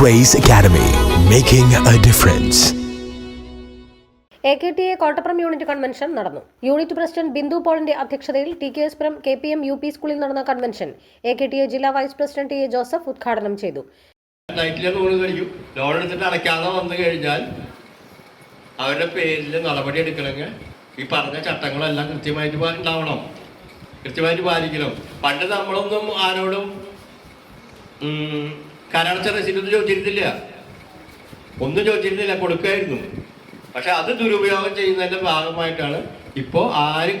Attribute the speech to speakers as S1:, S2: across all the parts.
S1: Grace Academy, making a difference.
S2: A K T A Kottappuram unit convention നടന്നു. Unit president Bindu പോളിന്റെ അധ്യക്ഷതയിൽ T K S Puram K P M U P സ്കൂളിൽ നടന്ന convention A K T A ജില്ലാ vice president T A Joseph ഉദ്ഘാടനം ചെയ്തു.
S3: നൈറ്റിലെ നൂറ് കഴിയും. ലോൺ എടുത്തിട്ട് അടയ്ക്കാതെ വന്നു കഴിഞ്ഞാൽ അവരുടെ പേരിൽ നടപടി എടുക്കണമെങ്കിൽ ഈ പറഞ്ഞ ചട്ടങ്ങളെല്ലാം കൃത്യമായിട്ട് ഉണ്ടാവണം. കൃത്യമായിട്ട് പാലിക്കണം. പണ്ട് നമ്മളൊന്നും ആരോടും റെസിപ്റ്റ് ഒന്നും ചോദിച്ചിരുന്നില്ല. ഒന്നും ചോദിച്ചിരുന്നില്ല കൊടുക്കായിരുന്നു. പക്ഷെ അത് ദുരുപയോഗം ചെയ്യുന്നതിന്റെ ഭാഗമായിട്ടാണ് ഇപ്പോൾ ആര്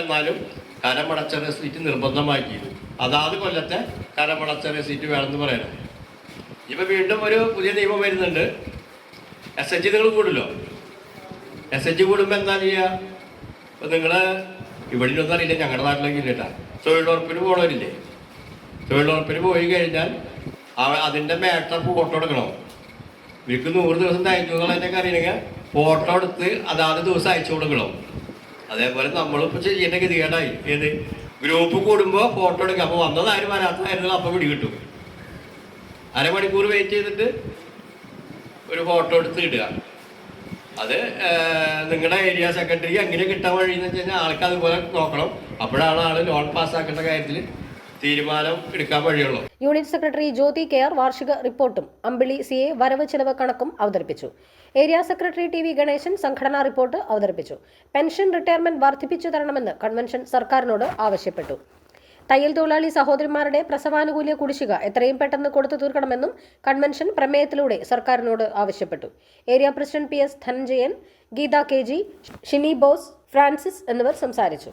S3: എന്നാലും കരമടച്ച റെസീറ്റ് നിർബന്ധമാക്കിയത്. അതാത് കൊല്ലത്തെ കരമടച്ച റെസീറ്റ് വേണമെന്ന് പറയണം. ഇപ്പൊ വീണ്ടും ഒരു പുതിയ നിയമം വരുന്നുണ്ട്. എസ് എച്ച് നിങ്ങൾ കൂടുമല്ലോ എസ് എച്ച് കൂടുമ്പോൾ എന്താ ചെയ്യുക ഇപ്പം നിങ്ങൾ ഇവിടെ ഒന്നും അറിയില്ല ഞങ്ങളുടെ നാട്ടിലേക്ക് ഇല്ലേട്ടാ തൊഴിലുറപ്പിന് പോണവരില്ലേ? തൊഴിലുറപ്പിന് പോയി കഴിഞ്ഞാൽ അതിന്റെ മേട്ടർ ഫോട്ടോ എടുക്കണം. ഇവർക്ക് നൂറ് ദിവസം തയ്ക്കുന്നതിനൊക്കെ അറിയണമെങ്കിൽ ഫോട്ടോ എടുത്ത് അതാത് ദിവസം അയച്ചു കൊടുക്കണം. അതേപോലെ നമ്മളിപ്പോൾ ചെയ്യേണ്ട ഗതികേടായി. ഏത്? ഗ്രൂപ്പ് കൂടുമ്പോൾ ഫോട്ടോ എടുക്കുക അപ്പോൾ വന്നതാരും വരാത്തതായിരുന്നു അപ്പോൾ പിടി കിട്ടും. അരമണിക്കൂർ വെയിറ്റ് ചെയ്തിട്ട് ഒരു ഫോട്ടോ എടുത്ത് ഇടുക. അത് നിങ്ങളുടെ ഏരിയ സെക്രട്ടറി എങ്ങനെ കിട്ടാൻ വഴി എന്ന് വെച്ച് കഴിഞ്ഞാൽ ആൾക്ക് അതുപോലെ നോക്കണം. അപ്പോഴാണ് ആൾ ലോൺ പാസ്സാക്കേണ്ട കാര്യത്തിൽ തീരുമാനം എടുക്കാൻ വഴിയുള്ളൂ.
S2: Unit secretary Jyothi K R വാർഷിക റിപ്പോർട്ടും അമ്പിളി സി എ വരവ് ചെലവ് കണക്കും അവതരിപ്പിച്ചു. Area secretary T V Ganeshan സംഘടനാ റിപ്പോർട്ട് അവതരിപ്പിച്ചു. പെൻഷൻ റിട്ടയർമെന്റ് വർദ്ധിപ്പിച്ചു തരണമെന്ന് കൺവെൻഷൻ സർക്കാരിനോട് ആവശ്യപ്പെട്ടു. തയ്യൽ തൊഴിലാളി സഹോദരിമാരുടെ പ്രസവാനുകൂല്യ കുടിശ്ശിക എത്രയും പെട്ടെന്ന് കൊടുത്തു തീർക്കണമെന്നും കൺവെൻഷൻ പ്രമേയത്തിലൂടെ സർക്കാരിനോട് ആവശ്യപ്പെട്ടു. Area president P S Dhananjayan Geetha K G Shini Bose Francis എന്നിവർ സംസാരിച്ചു.